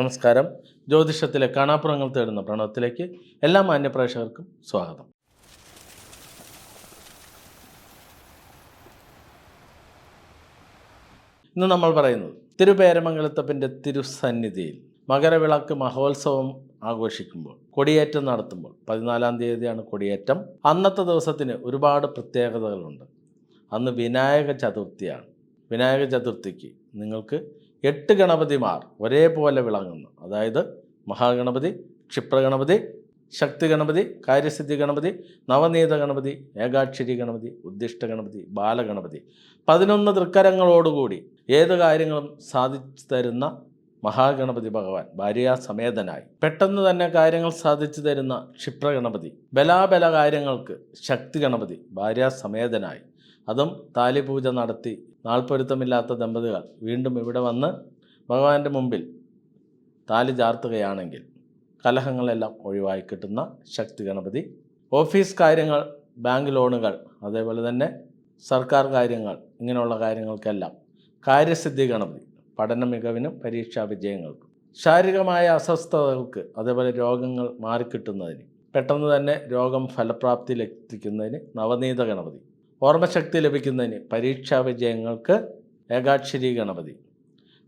നമസ്കാരം. ജ്യോതിഷത്തിലെ കാണാപ്പുറങ്ങൾ തേടുന്ന പ്രണവത്തിലേക്ക് എല്ലാ മാന്യപ്രേക്ഷകർക്കും സ്വാഗതം. ഇന്ന് നമ്മൾ പറയുന്നത് തിരുപേരമംഗലത്തപ്പന്റെ തിരുസന്നിധിയിൽ മകരവിളക്ക് മഹോത്സവം ആഘോഷിക്കുമ്പോൾ കൊടിയേറ്റം നടത്തുമ്പോൾ പതിനാലാം തീയതിയാണ് കൊടിയേറ്റം. അന്നത്തെ ദിവസത്തിന് ഒരുപാട് പ്രത്യേകതകളുണ്ട്. അന്ന് വിനായക ചതുർത്ഥിയാണ്. വിനായക ചതുർത്ഥിക്ക് നിങ്ങൾക്ക് എട്ട് ഗണപതിമാർ ഒരേപോലെ വിളങ്ങുന്നു. അതായത് മഹാഗണപതി ക്ഷിപ്രഗണപതി ശക്തി ഗണപതി കാര്യസിദ്ധി ഗണപതി നവനീത ഗണപതി ഏകാക്ഷരി ഗണപതി ഉദ്ദിഷ്ട ഗണപതി ബാലഗണപതി. പതിനൊന്ന് തൃക്കരങ്ങളോടുകൂടി ഏത് കാര്യങ്ങളും സാധിച്ചു തരുന്ന മഹാഗണപതി ഭഗവാൻ ഭാര്യാസമേതനായി. പെട്ടെന്ന് തന്നെ കാര്യങ്ങൾ സാധിച്ചു തരുന്ന ക്ഷിപ്രഗണപതി ബലാബല കാര്യങ്ങൾക്ക് ശക്തി ഗണപതി ഭാര്യാസമേതനായി. അതും താലിപൂജ നടത്തി നാൾപ്പൊരുത്തമില്ലാത്ത ദമ്പതികൾ വീണ്ടും ഇവിടെ വന്ന് ഭഗവാന്റെ മുമ്പിൽ താലി ചാർത്തുകയാണെങ്കിൽ കലഹങ്ങളെല്ലാം ഒഴിവായി കിട്ടുന്ന ശക്തി ഗണപതി. ഓഫീസ് കാര്യങ്ങൾ ബാങ്ക് ലോണുകൾ അതേപോലെ തന്നെ സർക്കാർ കാര്യങ്ങൾ ഇങ്ങനെയുള്ള കാര്യങ്ങൾക്കെല്ലാം കാര്യസിദ്ധി ഗണപതി പഠന മികവിനും പരീക്ഷാ വിജയങ്ങൾക്കും. ശാരീരികമായ അസ്വസ്ഥതകൾക്ക് അതേപോലെ രോഗങ്ങൾ മാറിക്കിട്ടുന്നതിന് പെട്ടെന്ന് തന്നെ രോഗം ഫലപ്രാപ്തിയിലെത്തിക്കുന്നതിന് നവനീത ഗണപതി ഓർമ്മശക്തി ലഭിക്കുന്നതിന് പരീക്ഷാ വിജയങ്ങൾക്ക് ഏകാക്ഷരി ഗണപതി.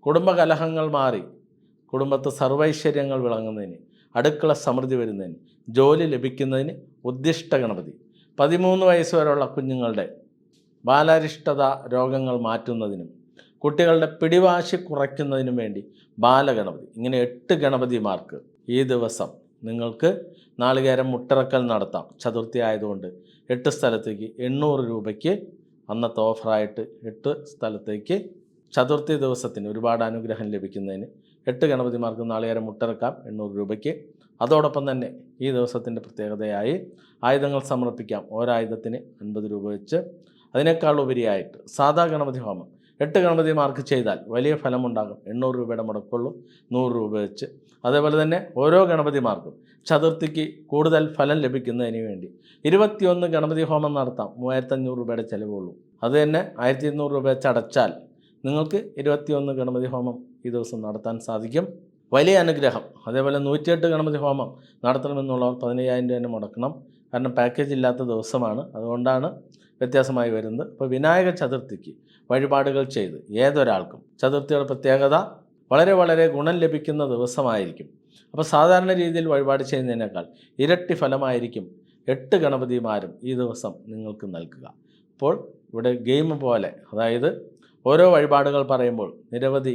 കുടുംബകലഹങ്ങൾ മാറി കുടുംബത്ത് സർവൈശ്വര്യങ്ങൾ വിളങ്ങുന്നതിന് അടുക്കള സമൃദ്ധി വരുന്നതിന് ജോലി ലഭിക്കുന്നതിന് ഉദ്ദിഷ്ട ഗണപതി. പതിമൂന്ന് വയസ്സ് വരെയുള്ള കുഞ്ഞുങ്ങളുടെ ബാലാരിഷ്ടത രോഗങ്ങൾ മാറ്റുന്നതിനും കുട്ടികളുടെ പിടിവാശി കുറയ്ക്കുന്നതിനും വേണ്ടി ബാലഗണപതി. ഇങ്ങനെ എട്ട് ഗണപതിമാർക്ക് ഈ ദിവസം നിങ്ങൾക്ക് നാളികേരം മുട്ടിറക്കൽ നടത്താം. ചതുർത്ഥി ആയതുകൊണ്ട് എട്ട് സ്ഥലത്തേക്ക് എണ്ണൂറ് രൂപയ്ക്ക് അന്നത്തെ ഓഫറായിട്ട് എട്ട് സ്ഥലത്തേക്ക് ചതുർത്ഥി ദിവസത്തിന് ഒരുപാട് അനുഗ്രഹം ലഭിക്കുന്നതിന് എട്ട് ഗണപതിമാർക്ക് നാളികേരം മുട്ടിറക്കാം എണ്ണൂറ് രൂപയ്ക്ക്. അതോടൊപ്പം തന്നെ ഈ ദിവസത്തിന്റെ പ്രത്യേകതയായി ആയുധങ്ങൾ സമർപ്പിക്കാം. ഓരായുധത്തിന് അൻപത് രൂപ വെച്ച്. അതിനേക്കാൾ ഉപരിയായിട്ട് സാധാ ഗണപതി ഹോമം എട്ട് ഗണപതിമാർക്ക് ചെയ്താൽ വലിയ ഫലമുണ്ടാകും. എണ്ണൂറ് രൂപയുടെ മുടക്കുള്ളൂ നൂറ് രൂപ വെച്ച്. അതേപോലെ തന്നെ ഓരോ ഗണപതിമാർക്കും ചതുർത്ഥിക്ക് കൂടുതൽ ഫലം ലഭിക്കുന്നതിന് വേണ്ടി. ഇരുപത്തിയൊന്ന് ഗണപതി ഹോമം നടത്താം മൂവായിരത്തഞ്ഞൂറ് രൂപയുടെ ചിലവുള്ളൂ. അത് തന്നെ ആയിരത്തി ഇരുന്നൂറ് രൂപ വെച്ച് അടച്ചാൽ നിങ്ങൾക്ക് ഇരുപത്തിയൊന്ന് ഗണപതി ഹോമം ഈ ദിവസം നടത്താൻ സാധിക്കും. വലിയ അനുഗ്രഹം. അതേപോലെ നൂറ്റിയെട്ട് ഗണപതി ഹോമം നടത്തണമെന്നുള്ളവർ പതിനയ്യായിരം രൂപ തന്നെ മുടക്കണം. കാരണം പാക്കേജ് ഇല്ലാത്ത ദിവസമാണ്. അതുകൊണ്ടാണ് വ്യത്യാസമായി വരുന്നത്. ഇപ്പോൾ വിനായക ചതുർത്ഥിക്ക് വഴിപാടുകൾ ചെയ്ത് ഏതൊരാൾക്കും ചതുർത്ഥിയുടെ പ്രത്യേകത വളരെ വളരെ ഗുണം ലഭിക്കുന്ന ദിവസമായിരിക്കും. അപ്പോൾ സാധാരണ രീതിയിൽ വഴിപാട് ചെയ്യുന്നതിനേക്കാൾ ഇരട്ടി ഫലമായിരിക്കും എട്ട് ഗണപതിമാരും ഈ ദിവസം നിങ്ങൾക്ക് നൽകുക. അപ്പോൾ ഇവിടെ ഗെയിം പോലെ അതായത് ഓരോ വഴിപാടുകൾ പറയുമ്പോൾ നിരവധി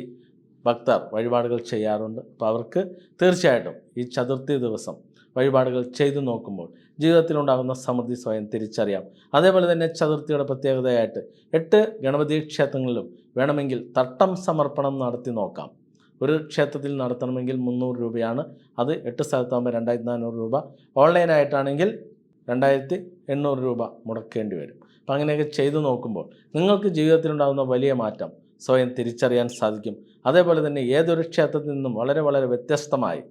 ഭക്തർ വഴിപാടുകൾ ചെയ്യാറുണ്ട്. അപ്പോൾ അവർക്ക് തീർച്ചയായിട്ടും ഈ ചതുർത്ഥി ദിവസം വഴിപാടുകൾ ചെയ്തു നോക്കുമ്പോൾ ജീവിതത്തിലുണ്ടാകുന്ന സമൃദ്ധി സ്വയം തിരിച്ചറിയാം. അതേപോലെ തന്നെ ചതുർത്ഥിയുടെ പ്രത്യേകതയായിട്ട് എട്ട് ഗണപതി ക്ഷേത്രങ്ങളിലും വേണമെങ്കിൽ തട്ടം സമർപ്പണം നടത്തി നോക്കാം. ഒരു ക്ഷേത്രത്തിൽ നടത്തണമെങ്കിൽ മുന്നൂറ് രൂപയാണ്. അത് എട്ട് സ്ഥലത്താകുമ്പോൾ രണ്ടായിരത്തി നാനൂറ് രൂപ. ഓൺലൈനായിട്ടാണെങ്കിൽ രണ്ടായിരത്തി എണ്ണൂറ് രൂപ മുടക്കേണ്ടി വരും. അപ്പം അങ്ങനെയൊക്കെ ചെയ്തു നോക്കുമ്പോൾ നിങ്ങൾക്ക് ജീവിതത്തിലുണ്ടാകുന്ന വലിയ മാറ്റം സ്വയം തിരിച്ചറിയാൻ സാധിക്കും. അതേപോലെ തന്നെ ഏതൊരു ക്ഷേത്രത്തിൽ നിന്നും വളരെ വളരെ വ്യത്യസ്തമായി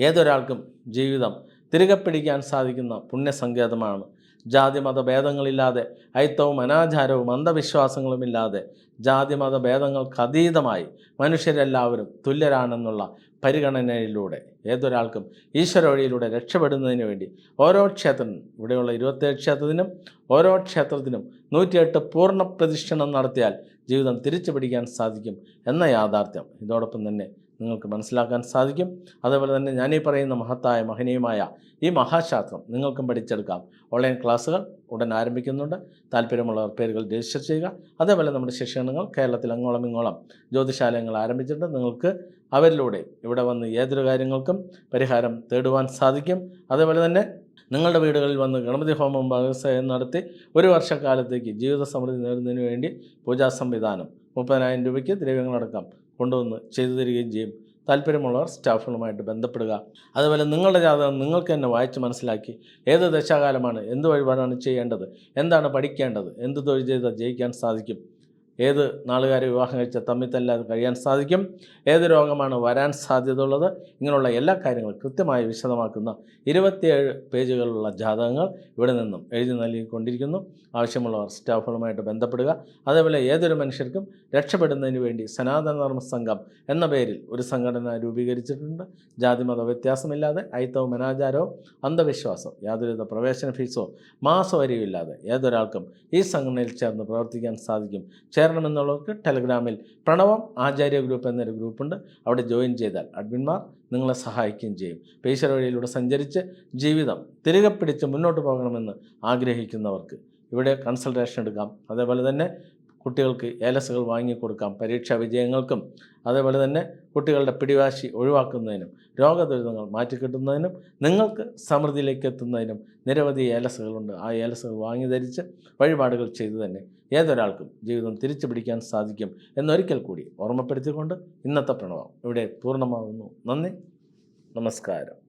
ഏതൊരാൾക്കും ജീവിതം തിരികെ പിടിക്കാൻ സാധിക്കുന്ന പുണ്യസങ്കേതമാണ്. ജാതിമത ഭേദങ്ങളില്ലാതെ അയിത്തവും അനാചാരവും അന്ധവിശ്വാസങ്ങളുമില്ലാതെ ജാതിമത ഭേദങ്ങൾക്ക് അതീതമായി മനുഷ്യരെല്ലാവരും തുല്യരാണെന്നുള്ള പരിഗണനയിലൂടെ ഏതൊരാൾക്കും ഈശ്വര വഴിയിലൂടെ രക്ഷപ്പെടുന്നതിന് വേണ്ടി ഓരോ ക്ഷേത്രത്തിനും ഇവിടെയുള്ള ഇരുപത്തേഴ് ക്ഷേത്രത്തിനും ഓരോ ക്ഷേത്രത്തിനും നൂറ്റിയെട്ട് പൂർണ പ്രതിഷ്ഠണം നടത്തിയാൽ ജീവിതം തിരിച്ചു പിടിക്കാൻ സാധിക്കും എന്ന യാഥാർത്ഥ്യം. ഇതോടൊപ്പം തന്നെ നിങ്ങൾക്ക് മനസ്സിലാക്കാൻ സാധിക്കും. അതേപോലെ തന്നെ ഞാനീ പറയുന്ന മഹത്തായ മഹനീയമായ ഈ മഹാശാസ്ത്രം നിങ്ങൾക്കും പഠിച്ചെടുക്കാം. ഓൺലൈൻ ക്ലാസ്സുകൾ ഉടൻ ആരംഭിക്കുന്നുണ്ട്. താല്പര്യമുള്ളവർ പേരുകൾ രജിസ്റ്റർ ചെയ്യുക. അതേപോലെ നമ്മുടെ ശിക്ഷണങ്ങൾ കേരളത്തിൽ അങ്ങോളം ഇങ്ങോളം ജ്യോതിശാലയങ്ങൾ ആരംഭിച്ചിട്ടുണ്ട് നിങ്ങൾക്ക് അവരിലൂടെ ഇവിടെ വന്ന് ഏതൊരു കാര്യങ്ങൾക്കും പരിഹാരം തേടുവാൻ സാധിക്കും. അതേപോലെ തന്നെ നിങ്ങളുടെ വീടുകളിൽ വന്ന് ഗണപതി ഹോമം ഭാഗസ്വയം നടത്തി ഒരു വർഷക്കാലത്തേക്ക് ജീവിത സമൃദ്ധി നേടുന്നതിന് വേണ്ടി പൂജാ സംവിധാനം മുപ്പതിനായിരം രൂപയ്ക്ക് ദ്രവ്യങ്ങളടക്കം കൊണ്ടുവന്ന് ചെയ്തു തരികയും ചെയ്യും. താല്പര്യമുള്ളവർ സ്റ്റാഫുകളുമായിട്ട് ബന്ധപ്പെടുക. അതുപോലെ നിങ്ങളുടെ ജാതകം നിങ്ങൾക്ക് തന്നെ വായിച്ച് മനസ്സിലാക്കി ഏത് ദശാകാലമാണ് എന്ത് വഴിപാടാണ് ചെയ്യേണ്ടത് എന്താണ് പഠിക്കേണ്ടത് എന്ത് തൊഴിൽ ചെയ്താൽ ജയിക്കാൻ സാധിക്കും. ഏത് നാളുകാരെ വിവാഹം കഴിച്ച തമ്മിൽ തല്ലാതെ കഴിയാൻ സാധിക്കും. ഏത് രോഗമാണ് വരാൻ സാധ്യതയുള്ളത്? ഇങ്ങനെയുള്ള എല്ലാ കാര്യങ്ങളും കൃത്യമായി വിശദമാക്കുന്ന ഇരുപത്തിയേഴ് പേജുകളുള്ള ജാതകങ്ങൾ ഇവിടെ നിന്നും എഴുതി നൽകിക്കൊണ്ടിരിക്കുന്നു. ആവശ്യമുള്ളവർ സ്റ്റാഫുകളുമായിട്ട് ബന്ധപ്പെടുക. അതേപോലെ ഏതൊരു മനുഷ്യർക്കും രക്ഷപ്പെടുന്നതിന് വേണ്ടി സനാതനധർമ്മ സംഘം എന്ന പേരിൽ ഒരു സംഘടന രൂപീകരിച്ചിട്ടുണ്ട്. ജാതിമത വ്യത്യാസമില്ലാതെ ഐത്തവും അനാചാരവും അന്ധവിശ്വാസവും യാതൊരുവിധ പ്രവേശന ഫീസോ മാസവരിയും ഇല്ലാതെ ഏതൊരാൾക്കും ഈ സംഘടനയിൽ ചേർന്ന് പ്രവർത്തിക്കാൻ സാധിക്കും. ചേരണമെന്നുള്ളവർക്ക് ടെലഗ്രാമിൽ പ്രണവം ആചാര്യ ഗ്രൂപ്പ് എന്നൊരു ഗ്രൂപ്പുണ്ട്. അവിടെ ജോയിൻ ചെയ്താൽ അഡ്മിന്മാർ നിങ്ങളെ സഹായിക്കുകയും ചെയ്യും. പേശ്വര വഴിയിലൂടെ സഞ്ചരിച്ച് ജീവിതം തിരികെ പിടിച്ച് മുന്നോട്ട് പോകണമെന്ന് ആഗ്രഹിക്കുന്നവർക്ക് ഇവിടെ കൺസൾട്ടേഷൻ എടുക്കാം. അതേപോലെ തന്നെ കുട്ടികൾക്ക് ഏലസുകൾ വാങ്ങിക്കൊടുക്കാം പരീക്ഷാ വിജയങ്ങൾക്കും അതേപോലെ തന്നെ കുട്ടികളുടെ പിടിവാശി ഒഴിവാക്കുന്നതിനും രോഗദുരിതങ്ങൾ മാറ്റിക്കിട്ടുന്നതിനും നിങ്ങൾക്ക് സമൃദ്ധിയിലേക്ക് എത്തുന്നതിനും നിരവധി ഏലസുകളുണ്ട് ആ ഏലസുകൾ വാങ്ങി ധരിച്ച് വഴിപാടുകൾ ചെയ്തു തന്നെ ഏതൊരാൾക്കും ജീവിതം തിരിച്ചു പിടിക്കാൻ സാധിക്കും എന്നൊരിക്കൽ കൂടി ഓർമ്മപ്പെടുത്തിക്കൊണ്ട് ഇന്നത്തെ പ്രണവം ഇവിടെ പൂർണമാകുന്നു നന്ദി. നമസ്കാരം.